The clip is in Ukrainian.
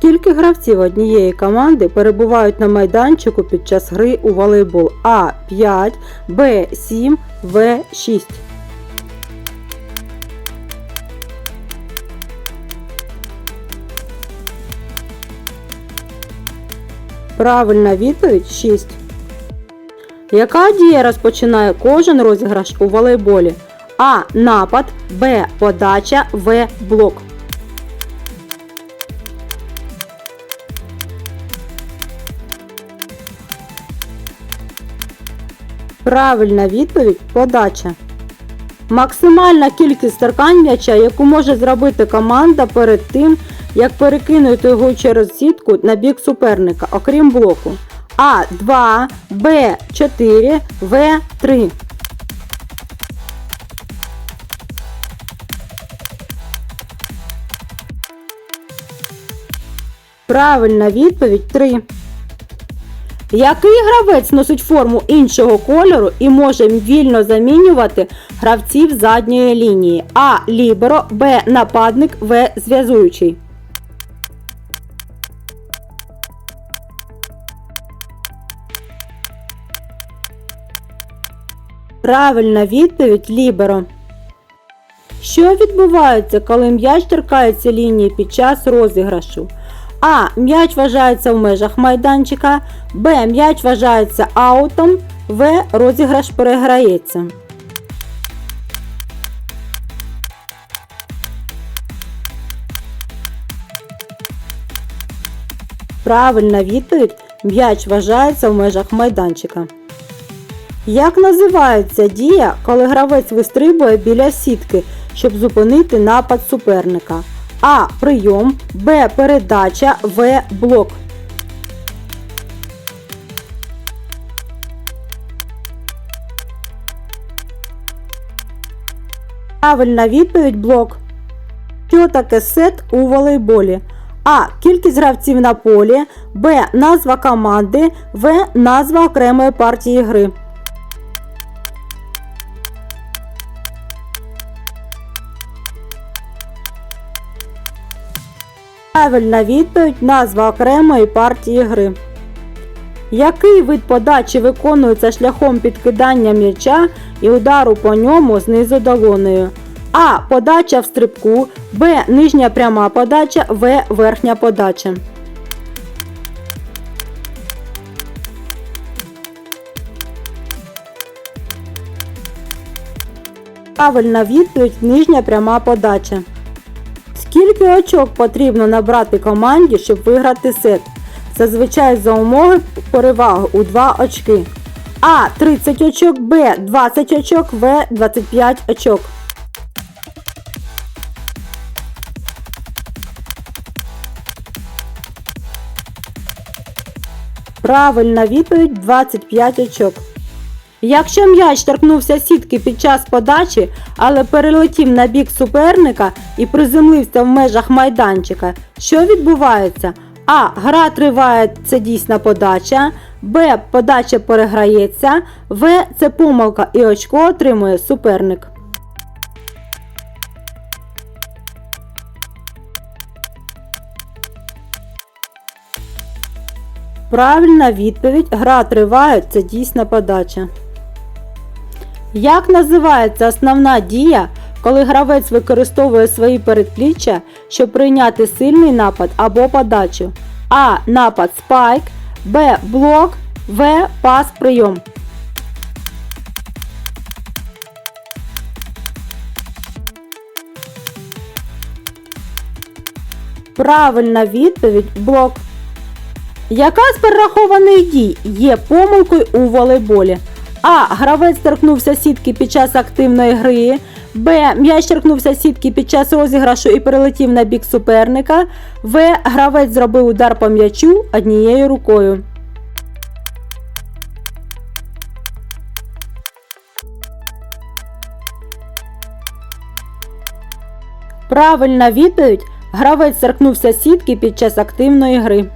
Скільки гравців однієї команди перебувають на майданчику під час гри у волейбол? А 5, Б 7, В 6. Правильна відповідь 6. Яка дія розпочинає кожен розіграш у волейболі? А. Напад, Б. Подача, В. Блок. Правильна відповідь подача. Максимальна кількість торкань м'яча, яку може зробити команда перед тим, як перекинути його через сітку на бік суперника, окрім блоку. А2, Б4, В3. Правильна відповідь 3. Який гравець носить форму іншого кольору і може вільно замінювати гравців задньої лінії? А. Ліберо, Б. Нападник, В. Зв'язуючий. Правильна відповідь Ліберо. Що відбувається, коли м'яч торкається лінії під час розіграшу? А. М'яч вважається в межах майданчика. Б. М'яч вважається аутом. В. Розіграш переграється. Правильна відповідь. М'яч вважається в межах майданчика. Як називається дія, коли гравець вистрибує біля сітки, щоб зупинити напад суперника? А. Прийом, Б. Передача, В. Блок. Правильна відповідь блок. Що таке сет у волейболі? А. Кількість гравців на полі, Б. Назва команди, В. Назва окремої партії гри. Правильна відповідь назва окремої партії гри. Який вид подачі виконується шляхом підкидання м'яча і удару по ньому знизу долонею? А. Подача в стрибку, Б. Нижня пряма подача, В. Верхня подача. Правильна відповідь нижня пряма подача. Скільки очок потрібно набрати команді, щоб виграти сет? Зазвичай за умови переваги у 2 очки. А. 30 очок, Б. 20 очок, В. 25 очок. Правильна відповідь 25 очок. Якщо м'яч торкнувся сітки під час подачі, але перелетів на бік суперника і приземлився в межах майданчика, що відбувається? А. Гра триває це дійсна подача. Б. Подача переграється. В. Це помилка і очко отримує суперник. Правильна відповідь. Гра триває це дійсна подача. Як називається основна дія, коли гравець використовує свої передпліччя, щоб прийняти сильний напад або подачу? А. Напад спайк, Б. Блок, В. Пас прийом. Правильна відповідь блок. Яка з перерахованих дій є помилкою у волейболі? А. Гравець торкнувся сітки під час активної гри. Б. М'яч торкнувся сітки під час розіграшу і перелетів на бік суперника. В. Гравець зробив удар по м'ячу однією рукою. Правильна відповідь. Гравець торкнувся сітки під час активної гри.